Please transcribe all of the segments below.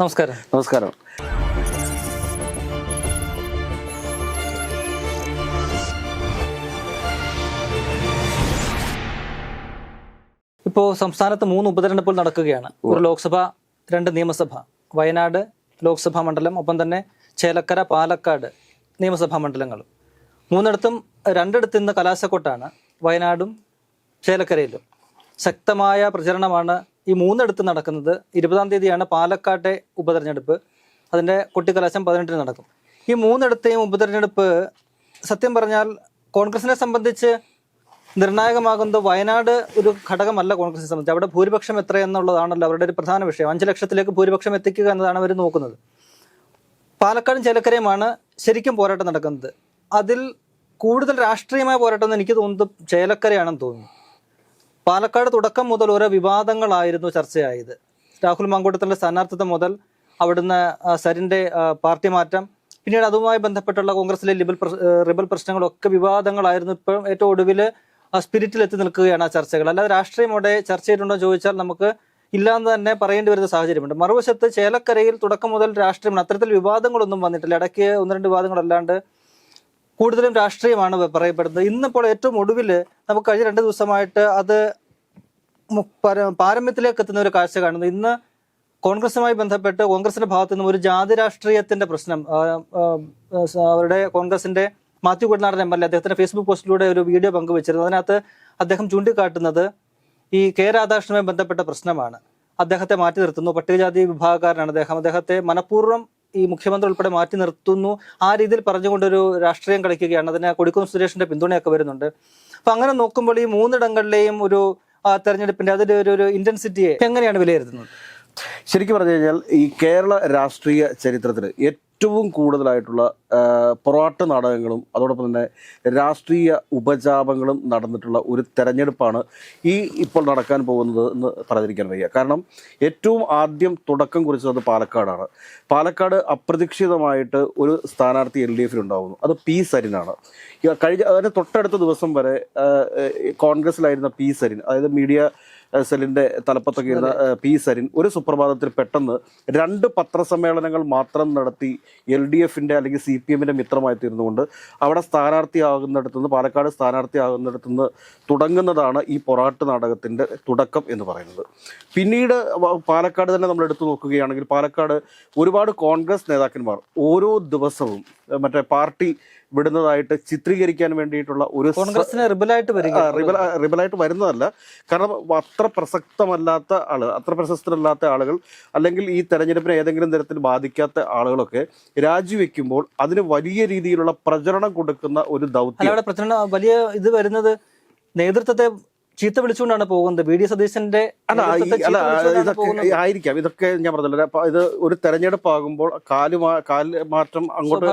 നമസ്കാരം. നമസ്കാരം. ഇപ്പോൾ സംസ്ഥാനത്ത് മൂന്ന് ഉപതെരഞ്ഞെടുപ്പുകൾ നടക്കുകയാണ്. ഒരു ലോക്സഭ രണ്ട് നിയമസഭ. വയനാട് ലോക്സഭാ മണ്ഡലം ഒപ്പം തന്നെ ചേലക്കര പാലക്കാട് നിയമസഭാ മണ്ഡലങ്ങളും. മൂന്നിടത്തും രണ്ടിടത്ത് ഇന്ന് കലാശക്കൊട്ടാണ്. വയനാടും ചേലക്കരയിലും. ശക്തമായ പ്രചരണമാണ് ഈ മൂന്നിടത്ത് നടക്കുന്നത് ഇരുപതാം തീയതിയാണ് പാലക്കാട്ടെ ഉപതെരഞ്ഞെടുപ്പ്. അതിന്റെ കൊട്ടിക്കലാശം പതിനെട്ടിന് നടക്കും. ഈ മൂന്നിടത്തെയും ഉപതെരഞ്ഞെടുപ്പ് സത്യം പറഞ്ഞാൽ കോൺഗ്രസിനെ സംബന്ധിച്ച് നിർണായകമാകുന്നത് വയനാട് ഒരു ഘടകമല്ല കോൺഗ്രസിനെ സംബന്ധിച്ച്. അവിടെ ഭൂരിപക്ഷം എത്രയെന്നുള്ളതാണല്ലോ അവരുടെ ഒരു പ്രധാന വിഷയം. അഞ്ച് ലക്ഷത്തിലേക്ക് ഭൂരിപക്ഷം എത്തിക്കുക എന്നതാണ് അവർ നോക്കുന്നത്. പാലക്കാടും ചേലക്കരയുമാണ് ശരിക്കും പോരാട്ടം നടക്കുന്നത്. അതിൽ കൂടുതൽ രാഷ്ട്രീയമായ പോരാട്ടം എന്ന് എനിക്ക് തോന്നുന്നത് ചേലക്കരയാണെന്ന് തോന്നുന്നു. പാലക്കാട് തുടക്കം മുതൽ ഓരോ വിവാദങ്ങളായിരുന്നു ചർച്ചയായത്. രാഹുൽ മങ്കൂട്ടത്തിന്റെ സ്ഥാനാർത്ഥിത്വം മുതൽ അവിടുന്ന് സരിന്റെ പാർട്ടി മാറ്റം പിന്നീട് അതുമായി ബന്ധപ്പെട്ടുള്ള കോൺഗ്രസിലെ ലിബൽ റിബൽ പ്രശ്നങ്ങളൊക്കെ വിവാദങ്ങളായിരുന്നു. ഇപ്പം ഏറ്റവും ഒടുവിൽ സ്പിരിറ്റിൽ എത്തി നിൽക്കുകയാണ് ആ ചർച്ചകൾ. അല്ലാതെ രാഷ്ട്രീയം അവിടെ ചർച്ച ചെയ്തിട്ടുണ്ടോ ചോദിച്ചാൽ നമുക്ക് ഇല്ലാന്ന് തന്നെ പറയേണ്ടി വരുന്ന സാഹചര്യമുണ്ട്. മറുവശത്ത് ചേലക്കരയിൽ തുടക്കം മുതൽ രാഷ്ട്രീയം അത്തരത്തിൽ വിവാദങ്ങളൊന്നും വന്നിട്ടില്ല. ഇടയ്ക്ക് ഒന്ന് രണ്ട് വിവാദങ്ങളല്ലാണ്ട് കൂടുതലും രാഷ്ട്രീയമാണ് പറയപ്പെടുന്നത്. ഇന്നിപ്പോൾ ഏറ്റവും ഒടുവിൽ നമുക്ക് കഴിഞ്ഞ രണ്ട് ദിവസമായിട്ട് അത് പാരമ്യത്തിലേക്ക് എത്തുന്ന ഒരു കാഴ്ച കാണുന്നത് ഇന്ന് കോൺഗ്രസുമായി ബന്ധപ്പെട്ട് കോൺഗ്രസിന്റെ ഭാഗത്തു നിന്നും ഒരു ജാതി രാഷ്ട്രീയത്തിന്റെ പ്രശ്നം അവരുടെ കോൺഗ്രസിന്റെ Mathew Kudanadan M L A അദ്ദേഹത്തിന്റെ ഫേസ്ബുക്ക് പോസ്റ്റിലൂടെ ഒരു വീഡിയോ പങ്കുവച്ചിരുന്നു. അതിനകത്ത് അദ്ദേഹം ചൂണ്ടിക്കാട്ടുന്നത് ഈ കെ രാധാകൃഷ്ണനുമായി ബന്ധപ്പെട്ട പ്രശ്നമാണ്. അദ്ദേഹത്തെ മാറ്റി നിർത്തുന്നു. പട്ടികജാതി വിഭാഗക്കാരനാണ് അദ്ദേഹം. അദ്ദേഹത്തെ മനഃപൂർവം ഈ മുഖ്യമന്ത്രി ഉൾപ്പെടെ മാറ്റി നിർത്തുന്നു. ആ രീതിയിൽ പറഞ്ഞുകൊണ്ടൊരു രാഷ്ട്രീയം കളിക്കുകയാണ്. അതിന് കൊടിക്കുന്ന് സുരേഷിന്റെ പിന്തുണയൊക്കെ വരുന്നുണ്ട്. അപ്പൊ അങ്ങനെ നോക്കുമ്പോൾ ഈ മൂന്നിടങ്ങളിലെയും ഒരു ആ, തെരഞ്ഞെടുപ്പിന്റെ അതിന്റെ ഒരു ഒരു ഇന്റൻസിറ്റിയെ എങ്ങനെയാണ് വിലയിരുത്തുന്നത്? ശരിക്കും പറഞ്ഞു കഴിഞ്ഞാൽ ഈ കേരള രാഷ്ട്രീയ ചരിത്രത്തിൽ ഏറ്റവും കൂടുതലായിട്ടുള്ള പൊറാട്ട് നാടകങ്ങളും അതോടൊപ്പം തന്നെ രാഷ്ട്രീയ ഉപജാപങ്ങളും നടന്നിട്ടുള്ള ഒരു തെരഞ്ഞെടുപ്പാണ് ഈ ഇപ്പോൾ നടക്കാൻ പോകുന്നത് എന്ന് പറഞ്ഞിരിക്കാൻ വയ്യ. കാരണം ഏറ്റവും ആദ്യം തുടക്കം കുറിച്ചത് പാലക്കാടാണ്. പാലക്കാട് അപ്രതീക്ഷിതമായിട്ട് ഒരു സ്ഥാനാർത്ഥി എൽ ഡി അത് പി സരിനാണ്. കഴിഞ്ഞ അതിന് തൊട്ടടുത്ത ദിവസം വരെ കോൺഗ്രസ്സിലായിരുന്ന പി സരിൻ അതായത് മീഡിയ സെല്ലിന്റെ തലപ്പത്തൊക്കെ ഇരുന്ന പി സരിൻ ഒരു സുപ്രഭാതത്തിൽ പെട്ടെന്ന് രണ്ട് പത്രസമ്മേളനങ്ങൾ മാത്രം നടത്തി എൽ ഡി എഫിന്റെ അല്ലെങ്കിൽ സി പി എമ്മിന്റെ മിത്രമായി തീർന്നുകൊണ്ട് അവിടെ സ്ഥാനാർത്ഥിയാകുന്നിടത്തുനിന്ന് പാലക്കാട് സ്ഥാനാർത്ഥിയാകുന്നിടത്തുനിന്ന് തുടങ്ങുന്നതാണ് ഈ പൊറാട്ട് നാടകത്തിന്റെ തുടക്കം എന്ന് പറയുന്നത്. പിന്നീട് പാലക്കാട് തന്നെ നമ്മൾ എടുത്തു നോക്കുകയാണെങ്കിൽ പാലക്കാട് ഒരുപാട് കോൺഗ്രസ് നേതാക്കന്മാർ ഓരോ ദിവസവും മറ്റേ പാർട്ടി വിടുന്നതായിട്ട് ചിത്രീകരിക്കാൻ വേണ്ടിയിട്ടുള്ള ഒരു കോൺഗ്രസിന് റിബലായിട്ട് റിബലായിട്ട് വരുന്നതല്ല. കാരണം അത്ര പ്രസക്തമല്ലാത്ത ആൾ അത്ര പ്രശസ്തരല്ലാത്ത ആളുകൾ അല്ലെങ്കിൽ ഈ തെരഞ്ഞെടുപ്പിനെ ഏതെങ്കിലും തരത്തിൽ ബാധിക്കാത്ത ആളുകളൊക്കെ രാജിവെക്കുമ്പോൾ അതിന് വലിയ രീതിയിലുള്ള പ്രചരണം കൊടുക്കുന്ന ഒരു ദൗത്യം. വലിയ ഇത് വരുന്നത് നേതൃത്വത്തെ ചീത്ത വിളിച്ചുകൊണ്ടാണ് പോകുന്നത്. ബി ഡി സതീശന്റെ അല്ല ഇതൊക്കെ ആയിരിക്കാം. ഇതൊക്കെ ഞാൻ പറഞ്ഞില്ല. ഇത് ഒരു തെരഞ്ഞെടുപ്പ് ആകുമ്പോൾ കാൽ കാൽ മാറ്റം അങ്ങോട്ട്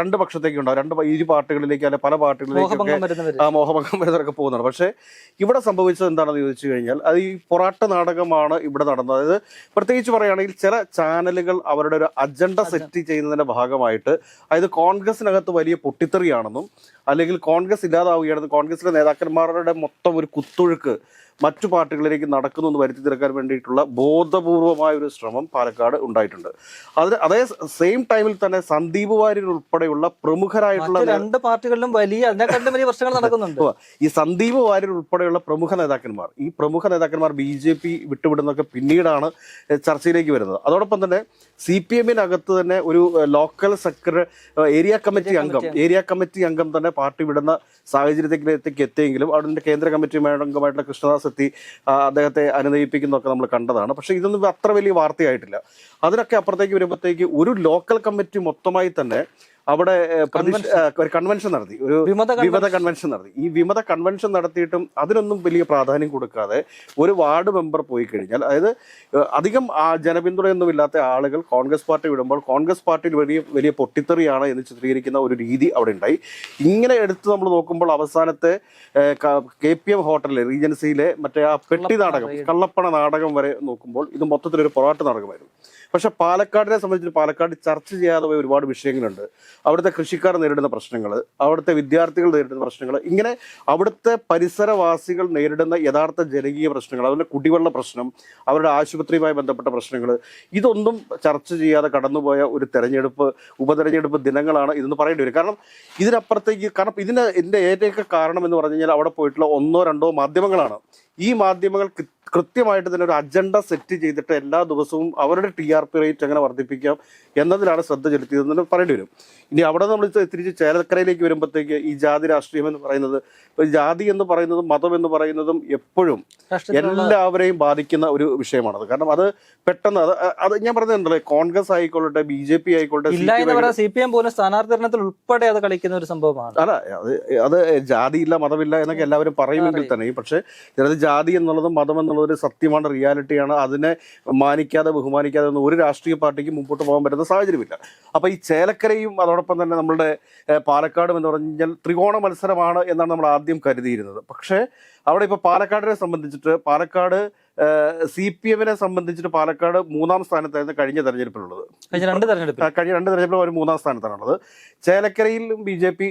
രണ്ട് പക്ഷത്തേക്ക് ഉണ്ടാവും. രണ്ട് ഇരു പാർട്ടികളിലേക്ക് അല്ലെ പല പാർട്ടികളിലേക്ക് ആ മോഹഭംഗം വരുന്നവരൊക്കെ പോകുന്നതാണ് പക്ഷേ ഇവിടെ സംഭവിച്ചത് എന്താണെന്ന് ചോദിച്ചു കഴിഞ്ഞാൽ അത് ഈ പൊറാട്ട നാടകമാണ് ഇവിടെ നടന്നത്. അതായത് പ്രത്യേകിച്ച് പറയുകയാണെങ്കിൽ ചില ചാനലുകൾ അവരുടെ ഒരു അജണ്ട സെറ്റ് ചെയ്യുന്നതിന്റെ ഭാഗമായിട്ട് അതായത് കോൺഗ്രസിനകത്ത് വലിയ പൊട്ടിത്തെറിയാണെന്നും അല്ലെങ്കിൽ കോൺഗ്രസ് ഇല്ലാതാവുകയാണെന്ന് കോൺഗ്രസിലെ നേതാക്കന്മാരുടെ മൊത്തം ഒരു കുത്തൊഴുക്ക് മറ്റു പാർട്ടികളിലേക്ക് നടക്കുന്നു എന്ന് വരുത്തി തീർക്കാൻ വേണ്ടിയിട്ടുള്ള ബോധപൂർവമായ ഒരു ശ്രമം പാലക്കാട് ഉണ്ടായിട്ടുണ്ട്. അത് അതേ സെയിം ടൈമിൽ തന്നെ സന്ദീപ് വാര്യർ ഉൾപ്പെടെയുള്ള പ്രമുഖരായിട്ടുള്ള രണ്ട് പാർട്ടികളിലും വലിയ വലിയ പ്രശ്നങ്ങൾ നടക്കുന്നുണ്ട്. ഈ സന്ദീപ് വാര്യർ ഉൾപ്പെടെയുള്ള പ്രമുഖ നേതാക്കന്മാർ ഈ പ്രമുഖ നേതാക്കന്മാർ ബി ജെ പി വിട്ടുവിടുന്നൊക്കെ പിന്നീടാണ് ചർച്ചയിലേക്ക് വരുന്നത്. അതോടൊപ്പം തന്നെ സി പി എമ്മിനകത്ത് തന്നെ ഒരു ലോക്കൽ സെക്രട്ടറി ഏരിയ കമ്മിറ്റി അംഗം ഏരിയ കമ്മിറ്റി അംഗം തന്നെ പാർട്ടി വിടുന്ന സാഹചര്യത്തിലേക്ക് എത്തിയെങ്കിലും അവിടെ കേന്ദ്ര കമ്മിറ്റി അംഗമായിട്ടുള്ള കൃഷ്ണദാസ് എത്തി അദ്ദേഹത്തെ അനുനയിപ്പിക്കുന്നതൊക്കെ നമ്മൾ കണ്ടതാണ്. പക്ഷേ ഇതൊന്നും അത്ര വലിയ വാർത്തയായിട്ടില്ല. അതിനൊക്കെ അപ്പുറത്തേക്ക് വരുമ്പോഴത്തേക്ക് ഒരു ലോക്കൽ കമ്മിറ്റി മൊത്തമായി തന്നെ അവിടെ ഒരു കൺവെൻഷൻ നടത്തി. ഒരു വിമത കൺവെൻഷൻ നടത്തി. ഈ വിമത കൺവെൻഷൻ നടത്തിയിട്ടും അതിനൊന്നും വലിയ പ്രാധാന്യം കൊടുക്കാതെ ഒരു വാർഡ് മെമ്പർ പോയി കഴിഞ്ഞാൽ അതായത് അധികം ആ ജനപിന്തുണയൊന്നും ഇല്ലാത്ത ആളുകൾ കോൺഗ്രസ് പാർട്ടി വിടുമ്പോൾ കോൺഗ്രസ് പാർട്ടിയിൽ വലിയ വലിയ പൊട്ടിത്തെറിയാണ് എന്ന് ചിത്രീകരിക്കുന്ന ഒരു രീതി അവിടെ ഉണ്ടായി. ഇങ്ങനെ എടുത്ത് നമ്മൾ നോക്കുമ്പോൾ അവസാനത്തെ കെ പി എം ഹോട്ടലിലെ റീജൻസിയിലെ മറ്റേ ആ പെട്ടി നാടകം കള്ളപ്പണ നാടകം വരെ നോക്കുമ്പോൾ ഇത് മൊത്തത്തിലൊരു പൊറാട്ട് നാടകമായിരുന്നു. പക്ഷെ പാലക്കാടിനെ സംബന്ധിച്ച് പാലക്കാട് ചർച്ച ചെയ്യാതെ പോയ ഒരുപാട് വിഷയങ്ങളുണ്ട്. അവിടുത്തെ കൃഷിക്കാർ നേരിടുന്ന പ്രശ്നങ്ങൾ അവിടുത്തെ വിദ്യാർത്ഥികൾ നേരിടുന്ന പ്രശ്നങ്ങൾ ഇങ്ങനെ അവിടുത്തെ പരിസരവാസികൾ നേരിടുന്ന യഥാർത്ഥ ജനകീയ പ്രശ്നങ്ങൾ അവരുടെ കുടിവെള്ള പ്രശ്നം അവരുടെ ആശുപത്രിയുമായി ബന്ധപ്പെട്ട പ്രശ്നങ്ങൾ ഇതൊന്നും ചർച്ച ചെയ്യാതെ കടന്നുപോയ ഒരു തെരഞ്ഞെടുപ്പ് ഉപതെരഞ്ഞെടുപ്പ് ദിനങ്ങളാണ് ഇതെന്ന് പറയേണ്ടി വരും. കാരണം ഇതിനപ്പുറത്തേക്ക് കാരണം ഇതിന് ഇതിന്റെ ഏറ്റവും കാരണം എന്ന് പറഞ്ഞു കഴിഞ്ഞാൽ അവിടെ പോയിട്ടുള്ള ഒന്നോ രണ്ടോ മാധ്യമങ്ങളാണ്. ഈ മാധ്യമങ്ങൾ കൃത്യമായിട്ട് തന്നെ ഒരു അജണ്ട സെറ്റ് ചെയ്തിട്ട് എല്ലാ ദിവസവും അവരുടെ ടി ആർ പി റേറ്റ് എങ്ങനെ വർദ്ധിപ്പിക്കാം എന്നതിലാണ് ശ്രദ്ധ ചെലുത്തിയതെന്ന് പറയേണ്ടി വരും. ഇനി അവിടെ നമ്മൾ തിരിച്ച് ചേലക്കരയിലേക്ക് വരുമ്പോഴത്തേക്ക് ഈ ജാതി രാഷ്ട്രീയം എന്ന് പറയുന്നത് ജാതി എന്ന് പറയുന്നതും മതം എന്ന് പറയുന്നതും എപ്പോഴും എല്ലാവരെയും ബാധിക്കുന്ന ഒരു വിഷയമാണത്. കാരണം അത് പെട്ടെന്ന് അത് അത് ഞാൻ പറഞ്ഞിട്ടുണ്ടല്ലോ കോൺഗ്രസ് ആയിക്കൊള്ളട്ടെ ബി ജെ പി ആയിക്കൊള്ളട്ടെ പറയാൻ സി പി എം പോലും സ്ഥാനാർത്ഥി ഉൾപ്പെടെ അത് കളിക്കുന്ന ഒരു സംഭവമാണ്. അല്ല അത് അത് ജാതിയില്ല മതമില്ല എന്നൊക്കെ എല്ലാവരും പറയുമെങ്കിൽ തന്നെ പക്ഷേ ജാതി എന്നുള്ളതും മതം എന്നുള്ളതും ഒരു സത്യമാണ് റിയാലിറ്റിയാണ് അതിനെ മാനിക്കാതെ ബഹുമാനിക്കാതെ ഒന്നും ഒരു രാഷ്ട്രീയ പാർട്ടിക്ക് മുമ്പോട്ട് പോകാൻ പറ്റുന്ന സാഹചര്യമില്ല. അപ്പോൾ ഈ ചേലക്കരയും അതോടൊപ്പം തന്നെ നമ്മുടെ പാലക്കാടും എന്ന് പറഞ്ഞാൽ ത്രികോണ മത്സരമാണ് എന്നാണ് നമ്മൾ ആദ്യം കരുതിയിരുന്നത്. പക്ഷേ അവിടെ ഇപ്പോൾ പാലക്കാടിനെ സംബന്ധിച്ചിട്ട് പാലക്കാട് സി പി എമ്മിനെ സംബന്ധിച്ചിട്ട് പാലക്കാട് മൂന്നാം സ്ഥാനത്തായിരുന്നു കഴിഞ്ഞ തെരഞ്ഞെടുപ്പിലുള്ളത്. കഴിഞ്ഞ രണ്ട് തെരഞ്ഞെടുപ്പ് കഴിഞ്ഞ രണ്ട് തെരഞ്ഞെടുപ്പിൽ അവർ മൂന്നാം സ്ഥാനത്താണുള്ളത്. ചേലക്കരയിലും ബി ജെ പി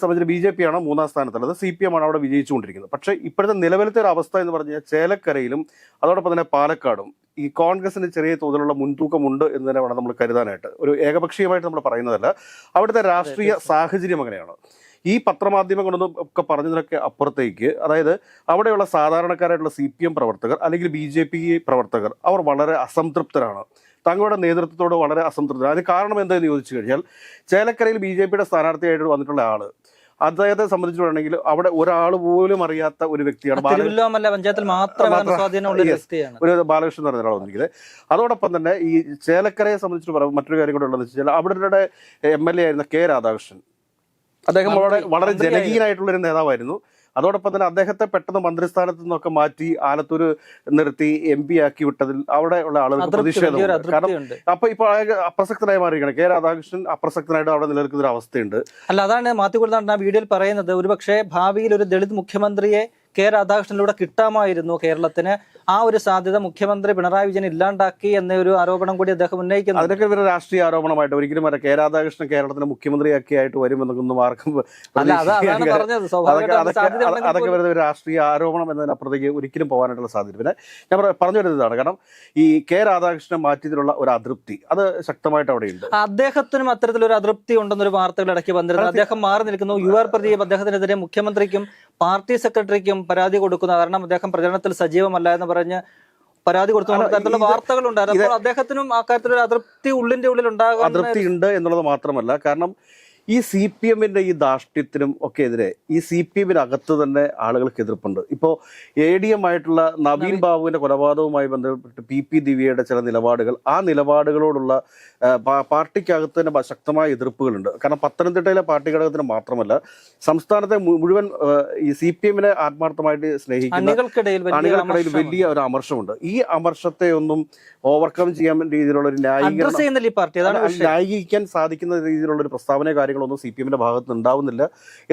സംബന്ധിച്ച് ബി ജെ പി ആണ് മൂന്നാം സ്ഥാനത്തുള്ളത്. സി പി എം ആണ് അവിടെ വിജയിച്ചുകൊണ്ടിരിക്കുന്നത്. പക്ഷേ ഇപ്പോഴത്തെ നിലവിലത്തെ ഒരു അവസ്ഥ എന്ന് പറഞ്ഞാൽ ചേലക്കരയിലും അതോടൊപ്പം തന്നെ പാലക്കാടും ഈ കോൺഗ്രസിന് ചെറിയ തോതിലുള്ള മുൻതൂക്കമുണ്ട് എന്ന് തന്നെ വേണം നമ്മൾ കരുതാനായിട്ട്. ഒരു ഏകപക്ഷീയമായിട്ട് നമ്മൾ പറയുന്നതല്ല. അവിടുത്തെ രാഷ്ട്രീയ സാഹചര്യം അങ്ങനെയാണ്. ഈ പത്രമാധ്യമങ്ങളൊന്നും ഒക്കെ പറഞ്ഞതിനൊക്കെ അപ്പുറത്തേക്ക് അതായത് അവിടെയുള്ള സാധാരണക്കാരായിട്ടുള്ള സി പി എം പ്രവർത്തകർ അല്ലെങ്കിൽ ബി ജെ പി പ്രവർത്തകർ അവർ വളരെ അസംതൃപ്തരാണ്. തങ്ങളുടെ നേതൃത്വത്തോട് വളരെ അസംതൃപ്തരാണ്. അതിന് കാരണം എന്താണെന്ന് ചോദിച്ചു കഴിഞ്ഞാൽ ചേലക്കരയിൽ ബി ജെ പിയുടെ സ്ഥാനാർത്ഥിയായിട്ട് വന്നിട്ടുള്ള ആൾ അദ്ദേഹത്തെ സംബന്ധിച്ചിട്ടുണ്ടെങ്കിൽ അവിടെ ഒരാൾ പോലും അറിയാത്ത ഒരു വ്യക്തിയാണ് ഒരു ബാലകൃഷ്ണൻ പറഞ്ഞ ഒരാൾ വന്നിരിക്കുന്നത്. അതോടൊപ്പം തന്നെ ഈ ചേലക്കരയെ സംബന്ധിച്ച് മറ്റൊരു കാര്യം കൂടെ ഉള്ളതെന്ന് വെച്ചാൽ അവരുടെ എം എൽ എ ആയിരുന്ന കെ രാധാകൃഷ്ണൻ. അദ്ദേഹം വളരെ വളരെ. ജനകീയനായിട്ടുള്ള ഒരു നേതാവായിരുന്നു. അതോടൊപ്പം തന്നെ അദ്ദേഹത്തെ പെട്ടെന്ന് മന്ത്രിസ്ഥാനത്ത് നിന്നൊക്കെ മാറ്റി ആലത്തൂർ നിർത്തി എം പി ആക്കി വിട്ടതിൽ അവിടെ ഉള്ള ആളുകൾക്ക് പ്രതിഷേധം കാരണം അപ്പൊ ഇപ്പൊ അപ്രസക്തനായി മാറിയിരിക്കണം കെ രാധാകൃഷ്ണൻ അപ്രസക്തനായിട്ട് അവിടെ നിലനിൽക്കുന്ന ഒരു അവസ്ഥയുണ്ട് അല്ല അതാണ് മാത്യു കൊടുത്താണ് ആ വീഡിയോയിൽ പറയുന്നത്. ഒരുപക്ഷെ ഭാവിയിൽ ഒരു ദളിത് മുഖ്യമന്ത്രിയെ കെ രാധാകൃഷ്ണനിലൂടെ കിട്ടാമായിരുന്നു കേരളത്തിന് ആ ഒരു സാധ്യത മുഖ്യമന്ത്രി പിണറായി വിജയൻ ഇല്ലാണ്ടാക്കി എന്ന ഒരു ആരോപണം കൂടി അദ്ദേഹം ഉന്നയിക്കുന്നു അതൊക്കെ ഇവരുടെ രാഷ്ട്രീയ ആരോപണമായിട്ട് ഒരിക്കലും വരെ കെ രാധാകൃഷ്ണൻ കേരളത്തിന് മുഖ്യമന്ത്രിയൊക്കെ ആയിട്ട് വരുമെന്നൊന്നും ആർക്കും അതൊക്കെ വരുന്ന ഒരു രാഷ്ട്രീയ ആരോപണം എന്നതിനപ്പുറത്തേക്ക് ഒരിക്കലും പോകാനായിട്ടുള്ള സാധ്യത പിന്നെ ഞാൻ പറഞ്ഞു വരുന്നതാണ് കാരണം ഈ കെ രാധാകൃഷ്ണൻ മാറ്റിയതിലുള്ള ഒരു അതൃപ്തി അത് ശക്തമായിട്ട് അവിടെയുണ്ട്. അദ്ദേഹത്തിനും അത്തരത്തിലൊരു അതൃപ്തി ഉണ്ടെന്നൊരു വാർത്തകൾ ഇടയ്ക്ക് വന്നിരുന്നു. അദ്ദേഹം മാറി നിൽക്കുന്നു. യു ആർ പ്രദീപ് അദ്ദേഹത്തിനെതിരെ മുഖ്യമന്ത്രിക്കും പാർട്ടി സെക്രട്ടറിക്കും പരാതി കൊടുക്കുന്നത് കാരണം അദ്ദേഹം പ്രചരണത്തിൽ സജീവമല്ല എന്ന് പറഞ്ഞ് പരാതി കൊടുത്തു. തരത്തിലുള്ള വാർത്തകൾ ഉണ്ടായിരുന്നു അപ്പോൾ അദ്ദേഹത്തിനും ആ കാര്യത്തിൽ അതൃപ്തി ഉള്ളിന്റെ ഉള്ളിൽ ഉണ്ടാകും അതൃപ്തി ഉണ്ട് എന്നുള്ളത് മാത്രമല്ല. കാരണം ഈ സി പി എമ്മിന്റെ ഈ ധാർഷ്ട്യത്തിനും ഒക്കെ എതിരെ ഈ സി പി എമ്മിനകത്ത് തന്നെ ആളുകൾക്ക് എതിർപ്പുണ്ട്. ഇപ്പോൾ എ ഡി എം ആയിട്ടുള്ള നവീൻ ബാബുവിന്റെ കൊലപാതകവുമായി ബന്ധപ്പെട്ട് പി പി ദിവ്യയുടെ ചില നിലപാടുകൾ ആ നിലപാടുകളോടുള്ള പാർട്ടിക്കകത്ത് തന്നെ ശക്തമായ എതിർപ്പുകളുണ്ട്. കാരണം പത്തനംതിട്ടയിലെ പാർട്ടി ഘടകത്തിന് മാത്രമല്ല സംസ്ഥാനത്തെ മുഴുവൻ ഈ സി പി എമ്മിനെ ആത്മാർത്ഥമായിട്ട് സ്നേഹിക്കുന്ന അണികൾക്കിടയിൽ വലിയ ഒരു അമർഷമുണ്ട്. ഈ അമർഷത്തെ ഒന്നും ഓവർകം ചെയ്യാൻ രീതിയിലുള്ള ഒരു ന്യായീകരണം ന്യായീകരിക്കാൻ സാധിക്കുന്ന രീതിയിലുള്ള ഒരു പ്രസ്താവന കാര്യങ്ങളൊന്നും സി പി എമ്മിന്റെ ഭാഗത്ത് ഉണ്ടാവുന്നില്ല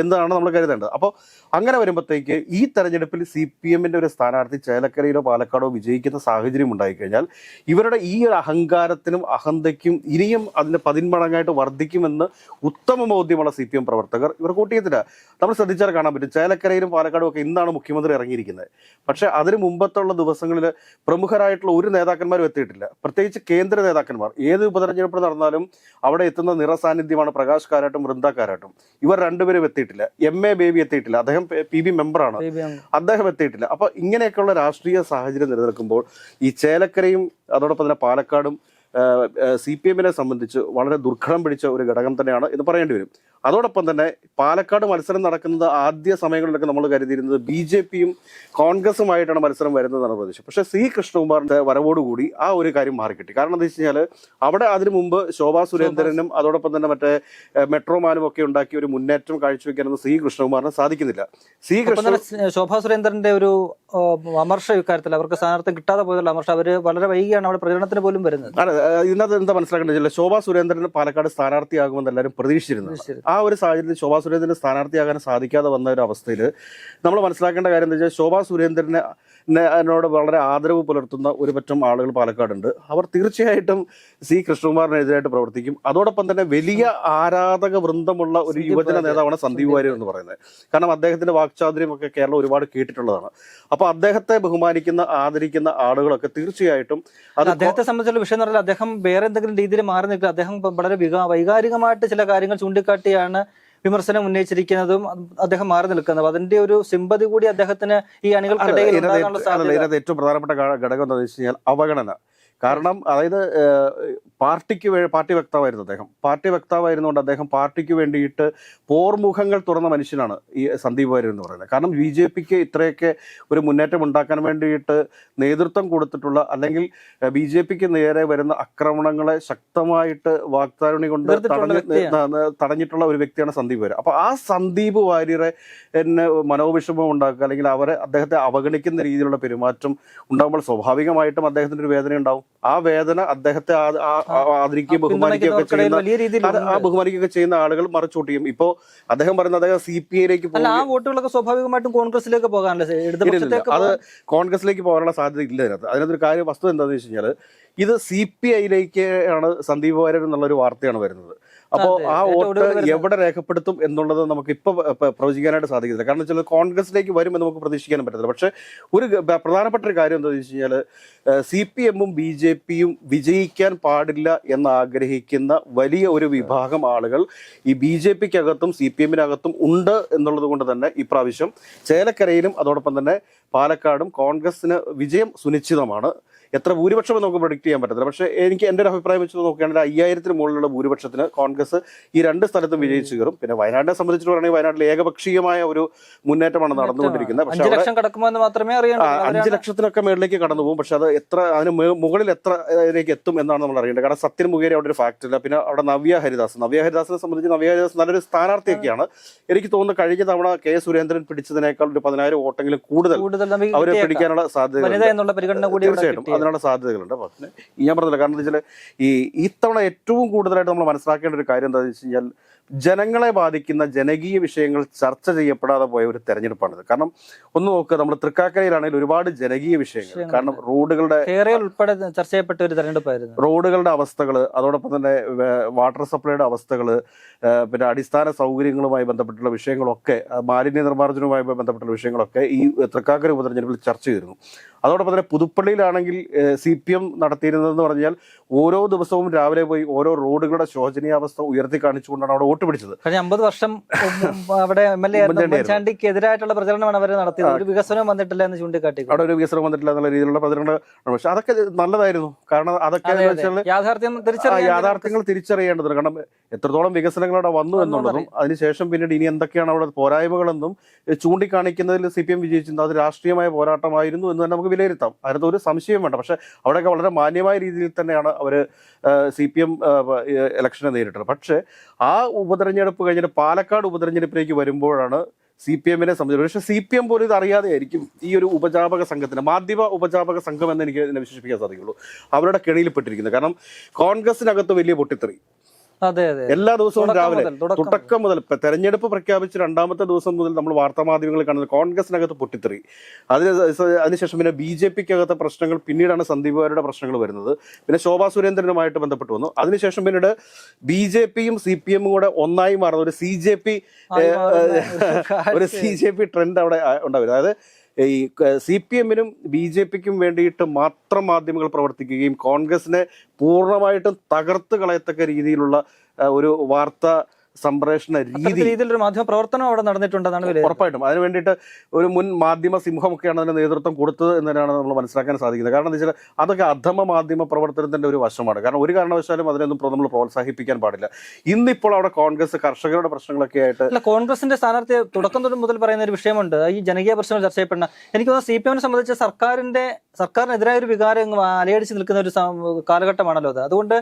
എന്നാണ് നമ്മൾ കരുതേണ്ടത്. അപ്പോൾ അങ്ങനെ വരുമ്പോഴത്തേക്ക് ഈ തെരഞ്ഞെടുപ്പിൽ സി പി എമ്മിന്റെ ഒരു സ്ഥാനാർത്ഥി ചേലക്കരയിലോ പാലക്കാടോ വിജയിക്കുന്ന സാഹചര്യം ഉണ്ടായിക്കഴിഞ്ഞാൽ ഇവരുടെ ഈ ഒരു അഹങ്കാരത്തിനും അഹന്തയ്ക്കും ഇനിയും അതിന്റെ പതിന്മടങ്ങായിട്ട് വർദ്ധിക്കുമെന്ന് ഉത്തമ ബോധ്യമുള്ള സി പി എം പ്രവർത്തകർ ഇവർ കൂട്ടിയത്തില്ല നമ്മൾ ശ്രദ്ധിച്ചാൽ കാണാൻ പറ്റും. ചേലക്കരയിലും പാലക്കാടും ഒക്കെ ഇന്നാണ് മുഖ്യമന്ത്രി ഇറങ്ങിയിരിക്കുന്നത്. പക്ഷേ അതിന് മുമ്പത്തുള്ള ദിവസങ്ങളിൽ പ്രമുഖരായിട്ടുള്ള ഒരു നേതാക്കന്മാരും എത്തിയിട്ടില്ല. പ്രത്യേകിച്ച് കേന്ദ്ര നേതാക്കന്മാർ. ഏത് ഉപതെരഞ്ഞെടുപ്പ് നടന്നാലും അവിടെ എത്തുന്ന നിറസാന്നിധ്യമാണ് പ്രകാശ് കാരാട്ടും വൃന്ദ കാരാട്ടും ഇവർ രണ്ടുപേരും എത്തിയിട്ടില്ല എം എ ബേബി എത്തിയിട്ടില്ല. അദ്ദേഹം പി ബി മെമ്പറാണ് അദ്ദേഹം എത്തിയിട്ടില്ല. അപ്പൊ ഇങ്ങനെയൊക്കെയുള്ള രാഷ്ട്രീയ സാഹചര്യം നിലനിൽക്കുമ്പോൾ ഈ ചേലക്കരയും അതോടൊപ്പം തന്നെ പാലക്കാടും സി പി എമ്മിനെ സംബന്ധിച്ച് വളരെ ദുർഘടം പിടിച്ച ഒരു ഘടകം തന്നെയാണ് എന്ന് പറയേണ്ടി വരും. അതോടൊപ്പം തന്നെ പാലക്കാട് മത്സരം നടക്കുന്നത് ആദ്യ സമയങ്ങളിലൊക്കെ നമ്മൾ കരുതിയിരുന്നത് ബി ജെ പിയും കോൺഗ്രസുമായിട്ടാണ് മത്സരം വരുന്നതെന്നാണ് പ്രതീക്ഷ പക്ഷേ സി കൃഷ്ണകുമാറിന്റെ വരവോടുകൂടി ആ ഒരു കാര്യം മാറിക്കിട്ടി. കാരണം എന്താ വെച്ച് കഴിഞ്ഞാൽ അവിടെ അതിനു മുമ്പ് ശോഭാ സുരേന്ദ്രനും അതോടൊപ്പം തന്നെ മറ്റേ മെട്രോമാനും ഒക്കെ ഉണ്ടാക്കിയ ഒരു മുന്നേറ്റം കാഴ്ചവെക്കാനൊന്നും സി കൃഷ്ണകുമാറിന് സാധിക്കുന്നില്ല. സി കൃഷ്ണ ശോഭാ സുരേന്ദ്രന്റെ ഒരു അമർഷം ഇക്കാര്യത്തിൽ അവർക്ക് സ്ഥാനാർത്ഥം കിട്ടാതെ പോയതുള്ള അമർഷ. അവർ വളരെ വൈകിയാണ് അവിടെ പ്രചരണത്തിന് പോലും വരുന്നത്. ഇന്നത്തെ ഇതിനകത്ത് എന്താ മനസ്സിലാക്കേണ്ടത്? വെച്ചാൽ ശോഭാ സുരേന്ദ്രൻ പാലക്കാട് സ്ഥാനാർത്ഥിയാകുമെന്ന് എല്ലാവരും പ്രതീക്ഷിച്ചിരുന്നു. പ്രതീക്ഷിച്ചിരുന്നു. ആ ഒരു സാഹചര്യത്തിൽ ശോഭാ സുരേന്ദ്രന് സ്ഥാനാർത്ഥിയാകാൻ സാധിക്കാതെ വന്ന ഒരു അവസ്ഥയിൽ നമ്മൾ മനസ്സിലാക്കേണ്ട കാര്യം എന്താ വെച്ചാൽ ശോഭാ സുരേന്ദ്രനെ എന്നോട് വളരെ ആദരവ് പുലർത്തുന്ന ഒരു പറ്റം ആളുകൾ പാലക്കാടുണ്ട്. അവർ തീർച്ചയായിട്ടും സി. കൃഷ്ണകുമാറിനെതിരായിട്ട് പ്രവർത്തിക്കും. അതോടൊപ്പം തന്നെ വലിയ ആരാധക വൃന്ദമുള്ള ഒരു യുവജന നേതാവാണ് സന്ദീപ് വാര്യർ എന്ന് പറയുന്നത്. കാരണം അദ്ദേഹത്തിന്റെ വാക്ചാതുര്യം ഒക്കെ കേരളം ഒരുപാട് കേട്ടിട്ടുള്ളതാണ്. അപ്പൊ അദ്ദേഹത്തെ ബഹുമാനിക്കുന്ന ആദരിക്കുന്ന ആളുകളൊക്കെ തീർച്ചയായിട്ടും അത് അദ്ദേഹത്തെ സംബന്ധിച്ചുള്ള വിഷയം എന്ന് പറഞ്ഞാൽ അദ്ദേഹം വേറെ എന്തെങ്കിലും രീതിയിൽ മാറി നിൽക്കുക. അദ്ദേഹം വളരെ വൈകാരികമായിട്ട് ചില കാര്യങ്ങൾ ചൂണ്ടിക്കാട്ടിയാണ് വിമർശനം ഉന്നയിച്ചിരിക്കുന്നതും അദ്ദേഹം മാറി നിൽക്കുന്നതും. അതിന്റെ ഒരു സിമ്പതി കൂടി അദ്ദേഹത്തിന് ഈ അണികൾക്കിടയിൽ ഏറ്റവും- പ്രധാനപ്പെട്ട ഘടകം എന്താണെന്ന് വെച്ച് കഴിഞ്ഞാൽ അവഗണന. കാരണം അതായത് പാർട്ടിക്ക് വേ പാർട്ടി വക്താവായിരുന്നു അദ്ദേഹം. പാർട്ടി വക്താവായിരുന്നുകൊണ്ട് അദ്ദേഹം പാർട്ടിക്ക് വേണ്ടിയിട്ട് പോർമുഖങ്ങൾ തുറന്ന മനുഷ്യനാണ് ഈ സന്ദീപ് വാര്യർ എന്ന് പറയുന്നത്. കാരണം ബി ജെ പിക്ക് ഇത്രയൊക്കെ ഒരു മുന്നേറ്റം ഉണ്ടാക്കാൻ വേണ്ടിയിട്ട് നേതൃത്വം കൊടുത്തിട്ടുള്ള അല്ലെങ്കിൽ ബി ജെ പിക്ക് നേരെ വരുന്ന ആക്രമണങ്ങളെ ശക്തമായിട്ട് വാഗ്ദാരണി കൊണ്ട് തടഞ്ഞിട്ടുള്ള ഒരു വ്യക്തിയാണ് സന്ദീപ് വാര്യർ. അപ്പോൾ ആ സന്ദീപ് വാര്യരെ എന്നെ മനോവിഷമം ഉണ്ടാക്കുക അല്ലെങ്കിൽ അവരെ അദ്ദേഹത്തെ അവഗണിക്കുന്ന രീതിയിലുള്ള പെരുമാറ്റം ഉണ്ടാകുമ്പോൾ സ്വാഭാവികമായിട്ടും അദ്ദേഹത്തിന് ഒരു വേദന ഉണ്ടാവും ആ വേദന അദ്ദേഹത്തെ ആദരിക്കുകയും ബഹുമാനിക്കുകയൊക്കെ ചെയ്യുന്ന ആ ബഹുമാനിക്കുകയൊക്കെ ചെയ്യുന്ന ആളുകൾ മറച്ചോട്ട് ചെയ്യും. ഇപ്പോ അദ്ദേഹം പറയുന്നത് അദ്ദേഹം സി പി ഐയിലേക്ക് ആ വോട്ടുകളൊക്കെ സ്വാഭാവികമായിട്ടും കോൺഗ്രസിലേക്ക് പോകാനല്ലേ അത് കോൺഗ്രസിലേക്ക് പോകാനുള്ള സാധ്യത ഇല്ല അതിനകത്ത് അതിനകത്തൊരു കാര്യം വസ്തു എന്താണെന്ന് വെച്ച് കഴിഞ്ഞാൽ ഇത് സി പി ഐയിലേക്ക് ആണ് സന്ദീപ് വാര്യർ എന്നുള്ളൊരു വാർത്തയാണ് വരുന്നത്. അപ്പോൾ ആ വോട്ട് എവിടെ രേഖപ്പെടുത്തും എന്നുള്ളത് നമുക്ക് ഇപ്പൊ പ്രവചിക്കാനായിട്ട് സാധിക്കുന്നില്ല കാരണം വെച്ചാൽ കോൺഗ്രസിലേക്ക് വരുമെന്ന് നമുക്ക് പ്രതീക്ഷിക്കാനും പറ്റത്തില്ല. പക്ഷെ ഒരു പ്രധാനപ്പെട്ട ഒരു കാര്യം എന്താണെന്ന് വെച്ച് കഴിഞ്ഞാൽ സി പി എമ്മും ബി ജെ പിയും വിജയിക്കാൻ പാടില്ല എന്ന് ആഗ്രഹിക്കുന്ന വലിയ ഒരു വിഭാഗം ആളുകൾ ഈ ബി ജെ പിക്കകത്തും സി പി എമ്മിനകത്തും ഉണ്ട് എന്നുള്ളത് കൊണ്ട് തന്നെ ഇപ്രാവശ്യം ചേലക്കരയിലും അതോടൊപ്പം തന്നെ പാലക്കാടും കോൺഗ്രസിന് വിജയം സുനിശ്ചിതമാണ്. എത്ര ഭൂരിപക്ഷം നമുക്ക് പ്രൊഡിക്ട് ചെയ്യാൻ പറ്റത്തില്ല. പക്ഷേ എനിക്ക് എന്റെ ഒരു അഭിപ്രായം വെച്ച് നോക്കുകയാണെങ്കിൽ അയ്യായിരത്തിന് മുകളിലുള്ള ഭൂരിപക്ഷത്തിന് കോൺഗ്രസ് ഈ രണ്ട് സ്ഥലത്തും വിജയിച്ചു കയറും. പിന്നെ വയനാടിനെ സംബന്ധിച്ചിട്ട് പറയുകയാണെങ്കിൽ വയനാട്ടിൽ ഏകപക്ഷീയമായ ഒരു മുന്നേറ്റമാണ് നടന്നുകൊണ്ടിരിക്കുന്നത്. പക്ഷേ അഞ്ചു മാത്രമേ അഞ്ച് ലക്ഷത്തിനൊക്കെ മേളിലേക്ക് കടന്നു പോകും. പക്ഷെ അത് എത്ര അതിന് മുകളിൽ എത്ര ഇതിലേക്ക് എത്തും എന്നാണ് നമ്മൾ അറിയേണ്ടത്. കാരണം സത്യൻ മുഖേരി അവിടെ ഒരു ഫാക്ടർ ഇല്ല. പിന്നെ അവിടെ നവ്യ ഹരിദാസ്. നവ്യ ഹരിദാസിനെ സംബന്ധിച്ച് നവ്യ ഹരിദാസ് നല്ലൊരു സ്ഥാനാർത്ഥിയൊക്കെയാണ്. എനിക്ക് തോന്നുന്നു കഴിഞ്ഞ തവണ കെ സുരേന്ദ്രൻ പിടിച്ചതിനേക്കാൾ ഒരു പതിനായിരം വോട്ടെങ്കിലും കൂടുതൽ അവരെ. പിടിക്കാനുള്ള സാധ്യത തീർച്ചയായിട്ടും. അതിനുള്ള സാധ്യതകളുണ്ട്. പക്ഷേ ഞാൻ പറഞ്ഞില്ല കാരണം എന്താ വെച്ചാൽ ഈ ഇത്തവണ ഏറ്റവും കൂടുതലായിട്ട് നമ്മൾ മനസ്സിലാക്കേണ്ട ഒരു കാര്യം എന്താണെന്ന് വെച്ച് കഴിഞ്ഞാൽ ജനങ്ങളെ ബാധിക്കുന്ന ജനകീയ വിഷയങ്ങൾ ചർച്ച ചെയ്യപ്പെടാതെ പോയ ഒരു തെരഞ്ഞെടുപ്പാണിത്. കാരണം ഒന്ന് നോക്കുക നമ്മൾ തൃക്കാക്കരയിലാണെങ്കിൽ ഒരുപാട് ജനകീയ വിഷയങ്ങൾ. കാരണം റോഡുകളുടെ ഉൾപ്പെടെ ചർച്ച ചെയ്യപ്പെട്ട ഒരു തെരഞ്ഞെടുപ്പായിരുന്നു. റോഡുകളുടെ അവസ്ഥകൾ അതോടൊപ്പം തന്നെ വാട്ടർ സപ്ലൈയുടെ അവസ്ഥകൾ പിന്നെ അടിസ്ഥാന സൗകര്യങ്ങളുമായി ബന്ധപ്പെട്ടുള്ള വിഷയങ്ങളൊക്കെ മാലിന്യ നിർമ്മാർജനവുമായി ബന്ധപ്പെട്ടുള്ള വിഷയങ്ങളൊക്കെ ഈ തൃക്കാക്കര ഉപതെരഞ്ഞെടുപ്പിൽ ചർച്ച ചെയ്തിരുന്നു. അതോടൊപ്പം തന്നെ പുതുപ്പള്ളിയിലാണെങ്കിൽ സി പി എം നടത്തിയിരുന്നതെന്ന് പറഞ്ഞാൽ ഓരോ ദിവസവും രാവിലെ പോയി ഓരോ റോഡുകളുടെ ശോചനീയാവസ്ഥ ഉയർത്തി കാണിച്ചുകൊണ്ടാണ് അവിടെ വോട്ട് പിടിച്ചത്. കഴിഞ്ഞ അമ്പത് വർഷം അവിടെ എം എൽ എ ആയിരുന്ന. ഉമ്മൻചാണ്ടി ഉമ്മൻചാണ്ടിക്ക് എതിരായിട്ടുള്ള പ്രചരണമാണ് അവർ നടത്തിയത്. ഒരു വികസനവും വന്നിട്ടില്ല എന്ന് ചൂണ്ടിക്കാട്ടി അവിടെ ഒരു വികസനം വന്നിട്ടില്ല എന്നുള്ള രീതിയിലുള്ള പ്രചരണം. പക്ഷെ അതൊക്കെ നല്ലതായിരുന്നു. കാരണം അതൊക്കെ യാഥാർത്ഥ്യങ്ങൾ തിരിച്ചറിയേണ്ടതുണ്ട്. കാരണം എത്രത്തോളം വികസനങ്ങൾ അവിടെ വന്നു എന്നുള്ളതും അതിനുശേഷം പിന്നീട് ഇനി എന്തൊക്കെയാണ് അവിടെ പോരായ്മകളെന്നും ചൂണ്ടിക്കാണിക്കുന്നതിൽ സി പി എം വിജയിച്ചിരുന്നത് അത് രാഷ്ട്രീയമായ പോരാട്ടമായിരുന്നു എന്ന് തന്നെ നമുക്ക് വിലയിരുത്താം. അതിനകത്ത് ഒരു സംശയം വേണ്ട. പക്ഷെ അവിടെയൊക്കെ വളരെ മാന്യമായ രീതിയിൽ തന്നെയാണ് അവർ സി പി എം ഇലക്ഷനെ നേരിട്ടത്. പക്ഷേ ആ ഉപതെരഞ്ഞെടുപ്പ് കഴിഞ്ഞിട്ട് പാലക്കാട് ഉപതെരഞ്ഞെടുപ്പിലേക്ക് വരുമ്പോഴാണ് സി പി എമ്മിനെ സംബന്ധിച്ചത് പക്ഷേ സി പി എം പോലും ഇത് അറിയാതെയായിരിക്കും ഈ ഒരു ഉപജാപക സംഘത്തിന് മാധ്യമ ഉപജാപക സംഘം എന്ന് എനിക്ക് ഇതിനെ വിശേഷിപ്പിക്കാൻ സാധിക്കുള്ളൂ. അവരുടെ കെണിയിൽപ്പെട്ടിരിക്കുന്നത്. കാരണം കോൺഗ്രസിനകത്ത് വലിയ പൊട്ടിത്തെറി. എല്ലാ ദിവസവും രാവിലെ തുടക്കം മുതൽ. തെരഞ്ഞെടുപ്പ് പ്രഖ്യാപിച്ച് രണ്ടാമത്തെ ദിവസം മുതൽ നമ്മൾ വാർത്താ മാധ്യമങ്ങളിൽ കാണുന്നത് കോൺഗ്രസിനകത്ത് പൊട്ടിത്തെറി. അതിന് അതിനുശേഷം പിന്നെ ബി ജെ പിക്കകത്തെ പ്രശ്നങ്ങൾ പിന്നീടാണ് സന്ദീപുകാരുടെ പ്രശ്നങ്ങൾ വരുന്നത്. പിന്നെ ശോഭാ സുരേന്ദ്രനുമായിട്ട് ബന്ധപ്പെട്ട് വന്നു. അതിനുശേഷം പിന്നീട് ബി ജെ പിയും സി പി എമ്മും കൂടെ ഒന്നായി മാറുന്ന ഒരു സി ജെ പി ഒരു സി ജെ പി ട്രെൻഡ് അവിടെ ഉണ്ടാവില്ല. ഉണ്ടാവരുത് അതായത് ഈ സി പി എമ്മിനും ബി ജെ പിക്കും വേണ്ടിയിട്ട് മാത്രം മാധ്യമങ്ങൾ പ്രവർത്തിക്കുകയും കോൺഗ്രസിനെ പൂർണമായിട്ടും തകർത്ത് കളയത്തക്ക രീതിയിലുള്ള ഒരു വാർത്താ സംപ്രേഷണ രീതി രീതിയിലൊരു മാധ്യമ പ്രവർത്തനം അവിടെ നടന്നിട്ടുണ്ടെന്നാണ് ഉറപ്പായിട്ടും. അതിന് വേണ്ടിയിട്ട് ഒരു മുൻ മാധ്യമ സിംഹമൊക്കെയാണ് അതിന് നേതൃത്വം കൊടുത്തത് എന്ന് തന്നെയാണ് നമ്മൾ മനസ്സിലാക്കാൻ സാധിക്കുന്നത്. കാരണം എന്താ വെച്ചാൽ അതൊക്കെ അധമ മാധ്യമ പ്രവർത്തനത്തിന്റെ ഒരു വശമാണ്. കാരണം ഒരു കാരണവശാലും അതിനൊന്നും നമ്മൾ പ്രോത്സാഹിപ്പിക്കാൻ പാടില്ല. ഇന്നിപ്പോൾ അവിടെ കോൺഗ്രസ് കർഷകരുടെ പ്രശ്നങ്ങളൊക്കെ ആയിട്ട് അല്ല കോൺഗ്രസിന്റെ സ്ഥാനാർത്ഥി തുടക്കം തൊട്ട് മുതൽ പറയുന്ന ഒരു വിഷയമുണ്ട്. ഈ ജനകീയ പ്രശ്നങ്ങൾ ചർച്ച ചെയ്യപ്പെടുന്ന എനിക്ക് തോന്നുന്നു സി പി എമ്മിനെ സംബന്ധിച്ച് സർക്കാരിന്റെ സർക്കാരിനെതിരായ ഒരു വികാരം അലയടിച്ച് നിൽക്കുന്ന ഒരു കാലഘട്ടമാണല്ലോ അത്. അതുകൊണ്ട്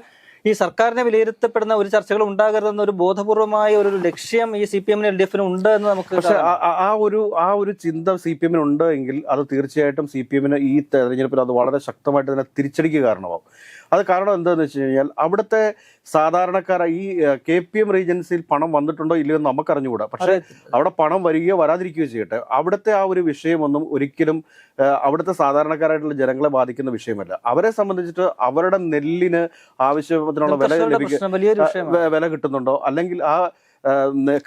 ഈ സർക്കാരിനെ വിലയിരുത്തപ്പെടുന്ന ഒരു ചർച്ചകൾ ഉണ്ടാകരുതെന്ന ഒരു ബോധപൂർവമായ ഒരു ലക്ഷ്യം ഈ സി പി എമ്മിന് എൽ ഡി എഫിന് ഉണ്ട് എന്ന് നമുക്ക് പക്ഷേ ആ- ഒരു ആ ഒരു ചിന്ത സി പി എമ്മിന് ഉണ്ട് എങ്കിൽ അത് തീർച്ചയായിട്ടും സി പി എമ്മിന് ഈ തെരഞ്ഞെടുപ്പിൽ അത് വളരെ ശക്തമായിട്ട് തന്നെ തിരിച്ചടിക്ക് കാരണമാവും. അത് കാരണം എന്താണെന്ന് വെച്ച് കഴിഞ്ഞാൽ അവിടുത്തെ സാധാരണക്കാരെ ഈ കെ പി എം റീജൻസിയിൽ പണം വന്നിട്ടുണ്ടോ ഇല്ലയോ എന്ന് നമുക്കറിഞ്ഞുകൂടാ. പക്ഷേ അവിടെ പണം വരികയോ വരാതിരിക്കുകയോ ചെയ്യട്ടെ അവിടുത്തെ ആ ഒരു വിഷയമൊന്നും ഒരിക്കലും അവിടുത്തെ സാധാരണക്കാരായിട്ടുള്ള ജനങ്ങളെ ബാധിക്കുന്ന വിഷയമല്ല. അവരെ സംബന്ധിച്ചിട്ട് അവരുടെ നെല്ലിന് ആവശ്യത്തിനുള്ള വില ലഭിക്കുക വില കിട്ടുന്നുണ്ടോ? അല്ലെങ്കിൽ ആ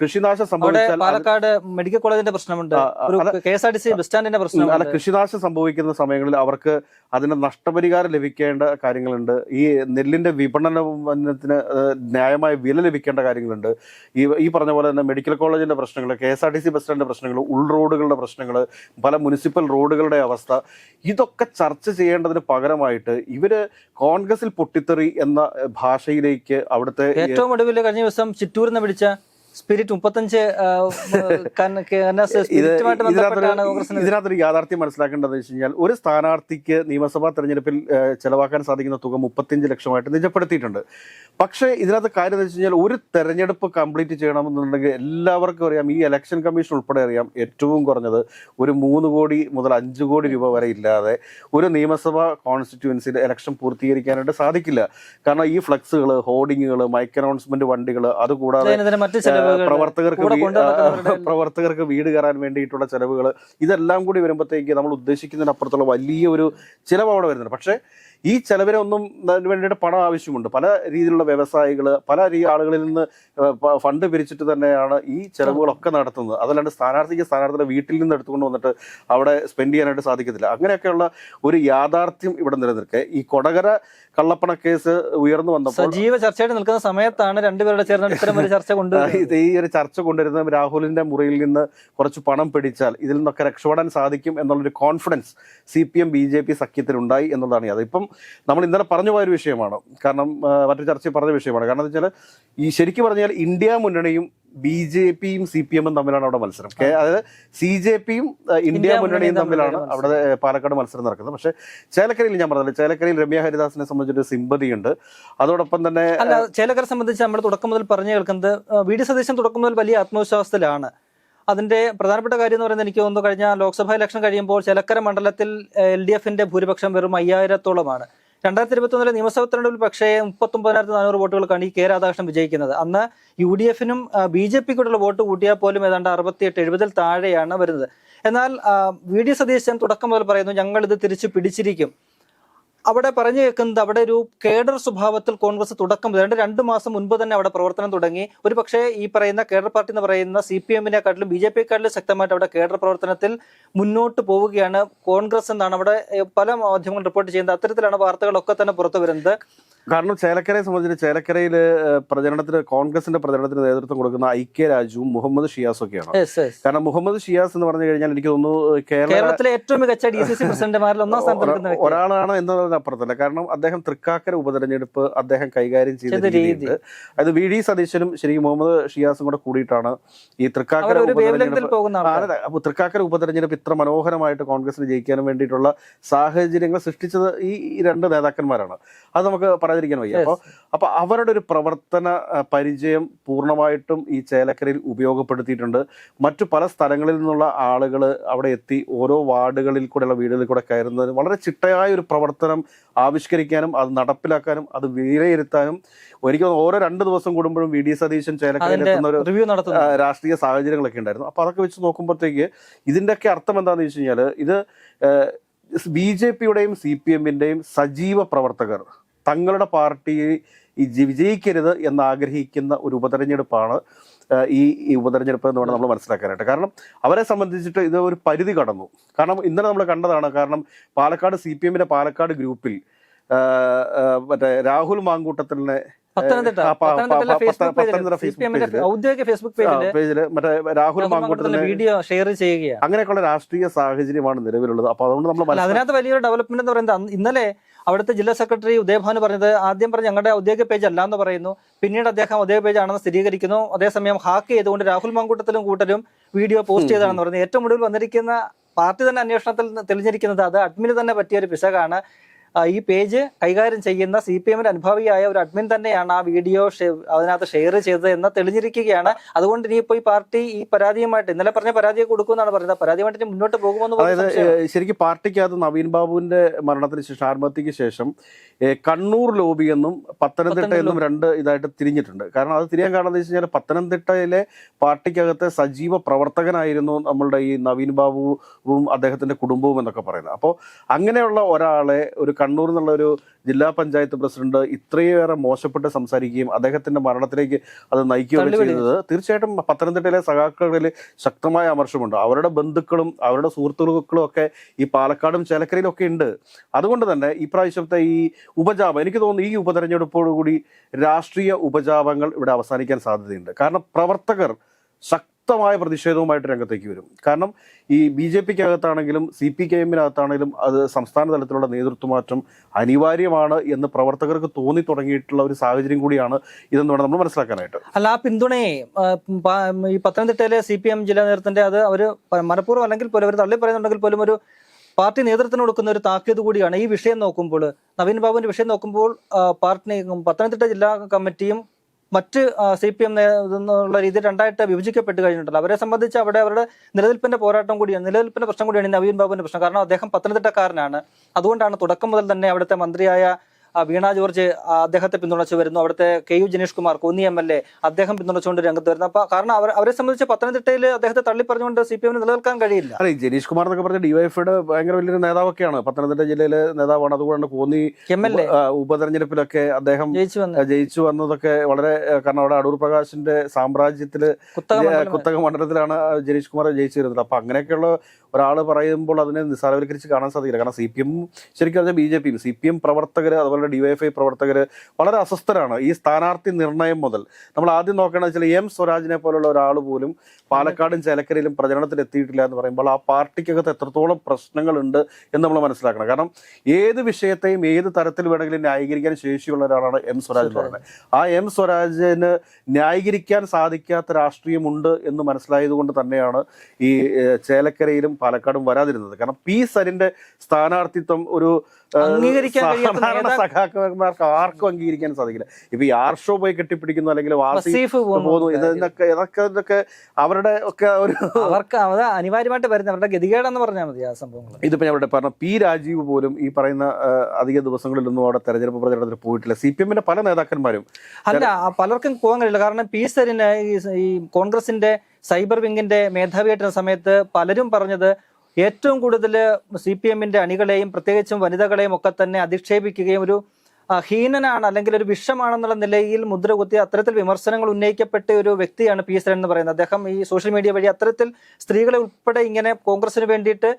കൃഷിനാശം സംഭവിച്ചാൽ പാലക്കാട് മെഡിക്കൽ കോളേജിന്റെ പ്രശ്നമുണ്ട്. അല്ല- K S R T C bus സ്റ്റാൻഡിന്റെ അല്ല പ്രശ്നമുണ്ട്. കൃഷിനാശം സംഭവിക്കുന്ന സമയങ്ങളിൽ അവർക്ക് അതിന് നഷ്ടപരിഹാരം ലഭിക്കേണ്ട കാര്യങ്ങളുണ്ട്. ഈ നെല്ലിന്റെ വിപണനത്തിന് ന്യായമായ വില ലഭിക്കേണ്ട കാര്യങ്ങളുണ്ട്. ഈ ഈ പറഞ്ഞ പോലെ തന്നെ മെഡിക്കൽ കോളേജിന്റെ പ്രശ്നങ്ങൾ K S R T C bus സ്റ്റാൻഡിന്റെ പ്രശ്നങ്ങൾ ഉൾ റോഡുകളുടെ പ്രശ്നങ്ങൾ പല മുനിസിപ്പൽ റോഡുകളുടെ അവസ്ഥ ഇതൊക്കെ ചർച്ച ചെയ്യേണ്ടതിന് പകരമായിട്ട് ഇവർ കോൺഗ്രസിൽ പൊട്ടിത്തെറി എന്ന ഭാഷയിലേക്ക് അവിടുത്തെ ഏറ്റവും ഒടുവിൽ കഴിഞ്ഞ ദിവസം ചിറ്റൂരിൽ നിന്ന് പിടിച്ച സ്പിരിറ്റ് മുപ്പത്തഞ്ച് ഇതിനകത്തൊരു യാഥാർത്ഥ്യം മനസ്സിലാക്കേണ്ടത് വെച്ച് കഴിഞ്ഞാൽ ഒരു സ്ഥാനാർത്ഥിക്ക് നിയമസഭാ തെരഞ്ഞെടുപ്പിൽ ചെലവാക്കാൻ സാധിക്കുന്ന തുക മുപ്പത്തിയഞ്ച് ലക്ഷമായിട്ട് നിജപ്പെടുത്തിയിട്ടുണ്ട്. പക്ഷേ ഇതിനകത്ത് കാര്യം എന്ന് വെച്ച് കഴിഞ്ഞാൽ ഒരു തെരഞ്ഞെടുപ്പ് കംപ്ലീറ്റ് ചെയ്യണമെന്നുണ്ടെങ്കിൽ എല്ലാവർക്കും അറിയാം ഈ ഇലക്ഷൻ കമ്മീഷൻ ഉൾപ്പെടെ അറിയാം ഏറ്റവും കുറഞ്ഞത് ഒരു മൂന്ന് കോടി മുതൽ അഞ്ച് കോടി രൂപ വരെ ഇല്ലാതെ ഒരു നിയമസഭാ കോൺസ്റ്റിറ്റ്യുവൻസിയിൽ ഇലക്ഷൻ പൂർത്തീകരിക്കാനായിട്ട് സാധിക്കില്ല. കാരണം ഈ ഫ്ലക്സുകൾ ഹോർഡിങ്ങുകൾ മൈക്ക് അനൗൺസ്മെന്റ് വണ്ടികൾ അതുകൂടാതെ പ്രവർത്തകർക്ക് പ്രവർത്തകർക്ക് വീട് കയറാൻ വേണ്ടിയിട്ടുള്ള ചെലവുകൾ ഇതെല്ലാം കൂടി വരുമ്പോഴത്തേക്ക് നമ്മൾ ഉദ്ദേശിക്കുന്നതിനപ്പുറത്തുള്ള വലിയ ഒരു ചിലവ് അവിടെ വരുന്നുണ്ട് പക്ഷേ ഈ ചെലവിനെ ഒന്നും അതിന് വേണ്ടിയിട്ട് പണം ആവശ്യമുണ്ട്. പല രീതിയിലുള്ള വ്യവസായികൾ പല ആളുകളിൽ നിന്ന് ഫണ്ട് പിരിച്ചിട്ട് തന്നെയാണ് ഈ ചെലവുകളൊക്കെ നടത്തുന്നത്. അതല്ലാണ്ട് സ്ഥാനാർത്ഥിക്ക് സ്ഥാനാർത്ഥിയുടെ വീട്ടിൽ നിന്ന് എടുത്തുകൊണ്ട് വന്നിട്ട് അവിടെ സ്പെൻഡ് ചെയ്യാനായിട്ട് സാധിക്കത്തില്ല. അങ്ങനെയൊക്കെയുള്ള ഒരു യാഥാർത്ഥ്യം ഇവിടെ നിലനിൽക്കെ ഈ കൊടകര കള്ളപ്പണ കേസ് ഉയർന്നു വന്നപ്പോൾ സജീവ ചർച്ചയായിട്ട് നിൽക്കുന്ന സമയത്താണ് രണ്ടുപേരുടെ ചേർന്ന് ഇത്തരം ഒരു ചർച്ച കൊണ്ട് ഇത് ഈ ഒരു ചർച്ച കൊണ്ടുവരുന്ന രാഹുലിന്റെ മുറിയിൽ നിന്ന് കുറച്ച് പണം പിടിച്ചാൽ ഇതിൽ നിന്നൊക്കെ രക്ഷപ്പെടാൻ സാധിക്കും എന്നുള്ളൊരു confidence C P M B J P സഖ്യത്തിനുണ്ടായി എന്നുള്ളതാണ് അത് ഇപ്പം നമ്മൾ ഇന്നലെ പറഞ്ഞു പോയൊരു വിഷയമാണ്. കാരണം മറ്റു ചർച്ചയിൽ പറഞ്ഞ വിഷയമാണ്. കാരണം എന്താ വെച്ചാൽ ഈ ശരിക്കും പറഞ്ഞാൽ ഇന്ത്യ മുന്നണിയും ബി ജെ പിയും സി പി എമ്മും തമ്മിലാണ് അവിടെ മത്സരം. അതായത് സി ജെ പിയും ഇന്ത്യ മുന്നണിയും തമ്മിലാണ് അവിടെ പാലക്കാട് മത്സരം നടക്കുന്നത്. പക്ഷെ ചേലക്കരയിൽ ഞാൻ പറഞ്ഞില്ല ചേലക്കരയിൽ രമ്യ ഹരിദാസിനെ സംബന്ധിച്ചൊരു സിമ്പതിയുണ്ട് അതോടൊപ്പം തന്നെ ചേലക്കര സംബന്ധിച്ച് നമ്മൾ തുടക്കം മുതൽ പറഞ്ഞു കേൾക്കുന്നത് വി ഡി സതീശൻ തുടക്കം മുതൽ വലിയ ആത്മവിശ്വാസത്തിലാണ്. അതിന്റെ പ്രധാനപ്പെട്ട കാര്യം എന്ന് പറയുന്നത് എനിക്ക് തോന്നുന്നു കഴിഞ്ഞ ലോക്സഭാ ഇലക്ഷൻ കഴിയുമ്പോൾ ചേലക്കര മണ്ഡലത്തിൽ എൽ ഡി എഫിന്റെ ഭൂരിപക്ഷം വെറും അയ്യായിരത്തോളമാണ്. രണ്ടായിരത്തി ഇരുപത്തി ഒന്നിലെ നിയമസഭാ തെരഞ്ഞെടുപ്പിൽ പക്ഷേ മുപ്പത്തൊമ്പതിനായിരത്തി നാനൂറ് വോട്ടുകൾക്കാണ് ഈ കെ രാധാകൃഷ്ണൻ വിജയിക്കുന്നത്. അന്ന് യു ഡി എഫിനും ബി ജെ പിക്കുള്ള വോട്ട് കൂട്ടിയാൽ പോലും ഏതാണ്ട് അറുപത്തിയെട്ട് എഴുപതിൽ താഴെയാണ് വരുന്നത്. എന്നാൽ വി ഡി സതീശൻ തുടക്കം മുതൽ പറയുന്നു ഞങ്ങൾ ഇത് തിരിച്ചു പിടിച്ചിരിക്കും. അവിടെ പറഞ്ഞു കേൾക്കുന്നത് അവിടെ ഒരു കേഡർ സ്വഭാവത്തിൽ കോൺഗ്രസ് തുടക്കം രണ്ട് രണ്ട് മാസം മുൻപ് തന്നെ അവിടെ പ്രവർത്തനം തുടങ്ങി. ഒരു പക്ഷേ ഈ പറയുന്ന കേഡർ പാർട്ടി എന്ന് പറയുന്ന സി പി എമ്മിനെക്കാട്ടിലും ബി ജെ പിയെക്കാട്ടിലും ശക്തമായിട്ട് അവിടെ കേഡർ പ്രവർത്തനത്തിൽ മുന്നോട്ട് പോവുകയാണ് കോൺഗ്രസ് എന്നാണ് അവിടെ പല മാധ്യമങ്ങൾ റിപ്പോർട്ട് ചെയ്യുന്നത്. അത്തരത്തിലാണ് വാർത്തകളൊക്കെ തന്നെ പുറത്തു വരുന്നത്. കാരണം ചേലക്കരയെ സംബന്ധിച്ച് ചേലക്കരയിൽ പ്രചരണത്തിന് കോൺഗ്രസിന്റെ പ്രചരണത്തിന് നേതൃത്വം കൊടുക്കുന്ന ഐക്യ രാജുവും മുഹമ്മദ് ഷിയാസും ഒക്കെയാണ്. കാരണം മുഹമ്മദ് ഷിയാസ് എന്ന് പറഞ്ഞു കഴിഞ്ഞാൽ എനിക്ക് തോന്നുന്നു കേരളത്തിലെ ഏറ്റവും മികച്ച ഡി സി സി പ്രസിഡന്റുമാരിൽ ഒന്നാം സ്ഥാനത്ത് ഒരാളാണ് എന്നതിനപ്പുറത്തല്ല കാരണം അദ്ദേഹം തൃക്കാക്കര ഉപതെരഞ്ഞെടുപ്പ് അദ്ദേഹം കൈകാര്യം ചെയ്ത അതായത് അത് വി ഡി സതീശനും ശരിക്കും മുഹമ്മദ് ഷിയാസും കൂടെ കൂടിയിട്ടാണ് ഈ തൃക്കാക്കര ഉപതെരഞ്ഞെടുപ്പ് തൃക്കാക്കര ഉപതെരഞ്ഞെടുപ്പ് ഇത്ര മനോഹരമായിട്ട് കോൺഗ്രസിന് ജയിക്കാനും വേണ്ടിയിട്ടുള്ള സാഹചര്യങ്ങൾ സൃഷ്ടിച്ചത് ഈ ഈ രണ്ട് നേതാക്കന്മാരാണ്. അത് നമുക്ക് പറയാതിരിക്കാൻ വയ്യ. അപ്പൊ അപ്പൊ അവരുടെ ഒരു പ്രവർത്തന പരിചയം പൂർണമായിട്ടും ഈ ചേലക്കരയിൽ ഉപയോഗപ്പെടുത്തിയിട്ടുണ്ട്. മറ്റു പല സ്ഥലങ്ങളിൽ നിന്നുള്ള ആളുകൾ അവിടെ എത്തി ഓരോ വാർഡുകളിൽ കൂടെയുള്ള വീടുകളിൽ കൂടെ കയറുന്നത് വളരെ ചിട്ടയായ ഒരു പ്രവർത്തനം ആവിഷ്കരിക്കാനും അത് നടപ്പിലാക്കാനും അത് വിലയിരുത്താനും ഒരിക്കലും ഓരോ രണ്ട് ദിവസം കൂടുമ്പോഴും വി. ഡി. സതീശൻ ചേലക്കരയിൽ എത്തുന്ന ഒരു രാഷ്ട്രീയ സാഹചര്യങ്ങളൊക്കെ ഉണ്ടായിരുന്നു. അപ്പൊ അതൊക്കെ വെച്ച് നോക്കുമ്പോഴത്തേക്ക് ഇതിന്റെയൊക്കെ അർത്ഥം എന്താണെന്ന് വെച്ച് കഴിഞ്ഞാൽ ഇത് ബി. ജെ. പിയുടെയും സി. പി. എമ്മിന്റെയും സജീവ പ്രവർത്തകർ തങ്ങളുടെ പാർട്ടി ഈ വിജയിക്കരുത് എന്ന് ആഗ്രഹിക്കുന്ന ഒരു ഉപതെരഞ്ഞെടുപ്പാണ് ഈ ഉപതെരഞ്ഞെടുപ്പ് എന്ന് വേണം നമ്മൾ മനസ്സിലാക്കാനായിട്ട്. കാരണം അവരെ സംബന്ധിച്ചിട്ട് ഇത് ഒരു പരിധി കടന്നു. കാരണം ഇന്നലെ നമ്മൾ കണ്ടതാണ് കാരണം പാലക്കാട് സി പി എമ്മിന്റെ പാലക്കാട് ഗ്രൂപ്പിൽ മറ്റേ രാഹുൽ മാങ്കൂട്ടത്തിനെ ഫേസ്ബുക്ക് പേജിൽ പേജിൽ ഔദ്യോഗിക ഫേസ്ബുക്ക് മറ്റേ രാഹുൽ വീഡിയോ ഷെയർ ചെയ്യുകയാണ്. അങ്ങനെയൊക്കെയുള്ള രാഷ്ട്രീയ സാഹചര്യമാണ് നിലവിലുള്ളത്. അപ്പൊ അതുകൊണ്ട് നമ്മൾ അതിനകത്ത് വലിയൊരു ഡെവലപ്മെന്റ് എന്ന് പറയുന്നത് ഇന്നലെ അവിടുത്തെ ജില്ലാ സെക്രട്ടറി ഉദയഭാനു പറഞ്ഞത് ആദ്യം പറഞ്ഞ് ഞങ്ങളുടെ ഔദ്യോഗിക പേജ് അല്ല എന്ന് പറയുന്നു. പിന്നീട് അദ്ദേഹം ഔദ്യോഗിക പേജ് ആണെന്ന് സ്ഥിരീകരിക്കുന്നു. അതേസമയം ഹാക്ക് ചെയ്തുകൊണ്ട് രാഹുൽ മാങ്കൂട്ടത്തിലും കൂട്ടരും വീഡിയോ പോസ്റ്റ് ചെയ്തതാണെന്ന് പറയുന്നത് ഏറ്റവും ഒടുവിൽ വന്നിരിക്കുന്ന പാർട്ടി തന്നെ അന്വേഷണത്തിൽ തെളിഞ്ഞിരിക്കുന്നത് അത് അഡ്മിന് തന്നെ പറ്റിയ ഒരു പിശകാണ്. ഈ പേജ് കൈകാര്യം ചെയ്യുന്ന സി പി എമ്മിന്റെ അനുഭാവിയായ ഒരു അഡ്മിൻ തന്നെയാണ് ആ വീഡിയോ അതിനകത്ത് ഷെയർ ചെയ്തത് എന്ന് തെളിഞ്ഞിരിക്കുകയാണ്. അതുകൊണ്ട് ഇനിയിപ്പോ ഈ പാർട്ടി ഈ പരാതിയുമായിട്ട് ഇന്നലെ പറഞ്ഞ പരാതിയെ കൊടുക്കുമെന്നാണ് പറയുന്നത്. പരാതിയുമായിട്ട് ഇനി മുന്നോട്ട് പോകുമെന്ന് അതായത്. ഏഹ്, ശരിക്കും പാർട്ടിക്കകത്ത് നവീൻ ബാബുവിന്റെ മരണത്തിന് ശേഷം ആത്മഹത്യക്ക് ശേഷം കണ്ണൂർ ലോബി എന്നും പത്തനംതിട്ട എന്നും രണ്ട് ഇതായിട്ട് തിരിഞ്ഞിട്ടുണ്ട്. കാരണം അത് തിരിയാൻ കാരണം എന്താ വെച്ച് കഴിഞ്ഞാൽ പത്തനംതിട്ടയിലെ പാർട്ടിക്കകത്തെ സജീവ പ്രവർത്തകനായിരുന്നു നമ്മളുടെ ഈ നവീൻ ബാബുവും അദ്ദേഹത്തിന്റെ കുടുംബവും എന്നൊക്കെ പറയുന്നത്. അപ്പോൾ അങ്ങനെയുള്ള ഒരാളെ ഒരു കണ്ണൂർ എന്നുള്ള ഒരു ജില്ലാ പഞ്ചായത്ത് പ്രസിഡന്റ് ഇത്രയേറെ മോശപ്പെട്ട് സംസാരിക്കുകയും അദ്ദേഹത്തിന്റെ മരണത്തിലേക്ക് അത് നയിക്കുകയും തള്ളിവിടുകയും ചെയ്തത് തീർച്ചയായിട്ടും പത്തനംതിട്ടയിലെ സഖാക്കളിൽ ശക്തമായ അമർഷമുണ്ട്. അവരുടെ ബന്ധുക്കളും അവരുടെ സുഹൃത്തുക്കളും ഒക്കെ ഈ പാലക്കാടും ചേലക്കരയിലും ഒക്കെ ഉണ്ട്. അതുകൊണ്ട് തന്നെ ഈ പ്രാവശ്യത്തെ ഈ ഉപജാപം എനിക്ക് തോന്നുന്നു ഈ ഉപതെരഞ്ഞെടുപ്പോടുകൂടി രാഷ്ട്രീയ ഉപജാപങ്ങൾ ഇവിടെ അവസാനിക്കാൻ സാധ്യതയുണ്ട്. കാരണം പ്രവർത്തകർ ശക്തമായ പ്രതിഷേധവുമായിട്ട് രംഗത്തേക്ക് വരും. കാരണം ഈ ബി ജെ പിക്ക് അകത്താണെങ്കിലും സി പി കെ എമ്മിനകത്താണെങ്കിലും അത് സംസ്ഥാന തലത്തിലുള്ള നേതൃത്വമാറ്റം അനിവാര്യമാണ് എന്ന് പ്രവർത്തകർക്ക് തോന്നി തുടങ്ങിയിട്ടുള്ള ഒരു സാഹചര്യം കൂടിയാണ് ഇതെന്ന് വേണം നമ്മൾ മനസ്സിലാക്കാനായിട്ട്. അല്ല ആ പിന്തുണയെ ഈ പത്തനംതിട്ടയിലെ സി പി എം ജില്ലാ നേതൃത്വത്തിന്റെ അത് അവർ മനഃപൂർവം അല്ലെങ്കിൽ പോലും അവർ തള്ളി പറയുന്നുണ്ടെങ്കിൽ പോലും ഒരു പാർട്ടി നേതൃത്വത്തിന് കൊടുക്കുന്ന ഒരു താക്കീത് കൂടിയാണ്. ഈ വിഷയം നോക്കുമ്പോൾ നവീൻ ബാബുവിന്റെ വിഷയം നോക്കുമ്പോൾ പാർട്ടി പത്തനംതിട്ട ജില്ലാ കമ്മിറ്റിയും മറ്റ് സി പി എം എന്നുള്ള രീതിയിൽ രണ്ടായിട്ട് വിഭജിക്കപ്പെട്ട് കഴിഞ്ഞിട്ടുണ്ടല്ലോ അവരെ സംബന്ധിച്ച് അവിടെ അവരുടെ നിലനിൽപ്പിന്റെ പോരാട്ടം കൂടിയാണ് നിലനിൽപ്പിന്റെ പ്രശ്നം കൂടിയാണ് നവീൻ ബാബുവിന്റെ പ്രശ്നം. കാരണം അദ്ദേഹം പത്തനംതിട്ടക്കാരനാണ്. അതുകൊണ്ടാണ് തുടക്കം മുതൽ തന്നെ അവിടുത്തെ മന്ത്രിയായ വീണ ജോർജ് അദ്ദേഹത്തെ പിന്തുണച്ച് വരുന്നു. അവിടുത്തെ K U Janeesh Kumar Konni M L A അദ്ദേഹം പിന്തുണച്ചുകൊണ്ട് രംഗത്ത് വരുന്നു. അപ്പൊ കാരണം അവർ അവരെ സംബന്ധിച്ച് പത്തനംതിട്ടയിൽ അദ്ദേഹത്തെ തള്ളി പറഞ്ഞുകൊണ്ട് സി പി എമ്മിന് നിലനിൽക്കാൻ കഴിയില്ല. അതെ ജനീഷ് കുമാർ എന്നൊക്കെ പറഞ്ഞ ഡിവൈഎഫ്ഐയുടെ ഭയങ്കര വലിയൊരു നേതാവൊക്കെയാണ്. പത്തനംതിട്ട ജില്ലയിലെ നേതാവാണ്. അതുകൊണ്ട് കോന്നി എം എൽ എ. ഉപതെരഞ്ഞെടുപ്പിലൊക്കെ അദ്ദേഹം ജയിച്ചു വന്നു. ജയിച്ചു വന്നതൊക്കെ വളരെ കാരണം അവിടെ അടൂർ പ്രകാശിന്റെ സാമ്രാജ്യത്തിൽ കുത്തക മണ്ഡലത്തിലാണ് ജനീഷ് കുമാർ ജയിച്ചിരുന്നത്. അപ്പൊ അങ്ങനെയൊക്കെയുള്ള ഒരാൾ പറയുമ്പോൾ അതിനെ നിസ്സാരവൽക്കരിച്ച് കാണാൻ സാധിക്കില്ല. കാരണം സി പി എം ശരിക്കും പറഞ്ഞാൽ ബി ജെ പിയും സി പി എം പ്രവർത്തകർ അതുപോലെ ഡിവൈഎഫ്ഐ പ്രവർത്തകർ വളരെ അസ്വസ്ഥരാണ് ഈ സ്ഥാനാർത്ഥി നിർണയം മുതൽ. നമ്മൾ ആദ്യം നോക്കേണ്ടത് വെച്ചാൽ എം സ്വരാജിനെ പോലുള്ള ഒരാൾ പോലും പാലക്കാടും ചേലക്കരയിലും പ്രചരണത്തിൽ എത്തിയിട്ടില്ല എന്ന് പറയുമ്പോൾ ആ പാർട്ടിക്കകത്ത് എത്രത്തോളം പ്രശ്നങ്ങളുണ്ട് എന്ന് നമ്മൾ മനസ്സിലാക്കണം. കാരണം ഏത് വിഷയത്തെയും ഏത് തരത്തിൽ വേണമെങ്കിലും ന്യായീകരിക്കാൻ ശേഷിയുള്ള ഒരാളാണ് എം സ്വരാജ് എന്ന് പറയുന്നത്. ആ എം സ്വരാജിന് ന്യായീകരിക്കാൻ സാധിക്കാത്ത രാഷ്ട്രീയമുണ്ട് എന്ന് മനസ്സിലായതുകൊണ്ട് തന്നെയാണ് ഈ ചേലക്കരയിലും പാലക്കാടും വരാതിരുന്നത്. കാരണം പി സരിന്റെ സ്ഥാനാർത്ഥിത്വം ഒരു സാധാരണ സഖാക്കന്മാർക്ക് ആർക്കും അംഗീകരിക്കാൻ സാധിക്കില്ല. ഇപ്പൊ ഈ ആർഷോ പോയി കെട്ടിപ്പിടിക്കുന്നു അല്ലെങ്കിൽ വാസി പോകുന്നു ഇതൊക്കെ ഇതൊക്കെ ഇതൊക്കെ അവരുടെ ഒക്കെ ഒരു അവർക്ക് അത് അനിവാര്യമായിട്ട് വരുന്ന അവരുടെ ഗതികേടെന്ന് പറഞ്ഞാൽ മതി ആ സംഭവങ്ങൾ. ഇതിപ്പോ ഞാൻ ഇവിടെ പറഞ്ഞ പി രാജീവ് പോലും ഈ പറയുന്ന അധിക ദിവസങ്ങളിലൊന്നും അവിടെ തെരഞ്ഞെടുപ്പ് പ്രചരണത്തിൽ പോയിട്ടില്ല. സി പി എമ്മിന്റെ പല നേതാക്കന്മാരും അല്ല പലർക്കും പോകാൻ കഴിയില്ല. കാരണം പി സരിന് ഈ കോൺഗ്രസിന്റെ സൈബർ വിങ്ങിന്റെ മേധാവിയായിട്ടുള്ള സമയത്ത് പലരും പറഞ്ഞത് ഏറ്റവും കൂടുതൽ സി പി എമ്മിന്റെ അണികളെയും പ്രത്യേകിച്ചും വനിതകളെയും ഒക്കെ തന്നെ അധിക്ഷേപിക്കുകയും ഒരു ഹീനനാണ് അല്ലെങ്കിൽ ഒരു വിഷമാണെന്നുള്ള നിലയിൽ മുദ്ര കുത്തി അത്തരത്തിൽ വിമർശനങ്ങൾ ഉന്നയിക്കപ്പെട്ട ഒരു വ്യക്തിയാണ് പി എസ് എന്ന് പറയുന്നത്. അദ്ദേഹം ഈ സോഷ്യൽ മീഡിയ വഴി അത്തരത്തിൽ സ്ത്രീകളെ ഉൾപ്പെടെ ഇങ്ങനെ കോൺഗ്രസിന് വേണ്ടിയിട്ട്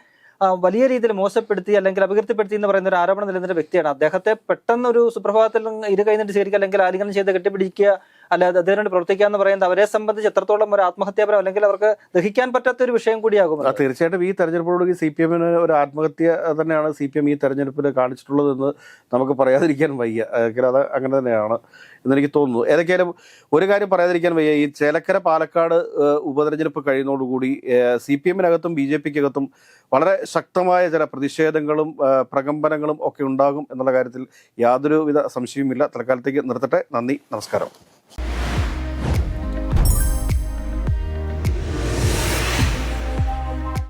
വലിയ രീതിയിൽ മോശപ്പെടുത്തി അല്ലെങ്കിൽ അപകീർത്തിപ്പെടുത്തി എന്ന് പറയുന്ന ഒരു ആരോപണം നിലനിന്ന വ്യക്തിയാണ്. അദ്ദേഹത്തെ പെട്ടെന്ന് ഒരു സുപ്രഭാതത്തിൽ ഇരു കൈന്നിട്ട് സ്വീകരിക്കുക അല്ലെങ്കിൽ ആലിംഗനം ചെയ്ത് കെട്ടിപ്പിടിക്കുക അല്ലാതെ അതിനുവേണ്ടി പ്രവർത്തിക്കുക എന്ന് പറയുന്നത് അവരെ സംബന്ധിച്ച് എത്രത്തോളം ഒരു ആത്മഹത്യാപരം അല്ലെങ്കിൽ അവർക്ക് ദഹിക്കാൻ പറ്റാത്ത ഒരു വിഷയം കൂടിയാകും തീർച്ചയായിട്ടും ഈ തെരഞ്ഞെടുപ്പോടുകൂടി സി പി എമ്മിന് ഒരു ആത്മഹത്യ തന്നെയാണ് സി പി എം ഈ തെരഞ്ഞെടുപ്പിൽ കാണിച്ചിട്ടുള്ളതെന്ന് നമുക്ക് പറയാതിരിക്കാൻ വയ്യ. അത് അങ്ങനെ തന്നെയാണ് എന്നെനിക്ക് തോന്നുന്നു. ഏതൊക്കെയാലും ഒരു കാര്യം പറയാതിരിക്കാൻ വയ്യ. ഈ ചേലക്കര പാലക്കാട് ഉപതെരഞ്ഞെടുപ്പ് കഴിയുന്നതോടുകൂടി സി പി എമ്മിനകത്തും ബി ജെ പിക്കകത്തും വളരെ ശക്തമായ ചില പ്രതിഷേധങ്ങളും പ്രകമ്പനങ്ങളും ഒക്കെ ഉണ്ടാകും എന്നുള്ള കാര്യത്തിൽ യാതൊരുവിധ സംശയവുമില്ല. തൽക്കാലത്തേക്ക് നിർത്തട്ടെ. നന്ദി. നമസ്കാരം.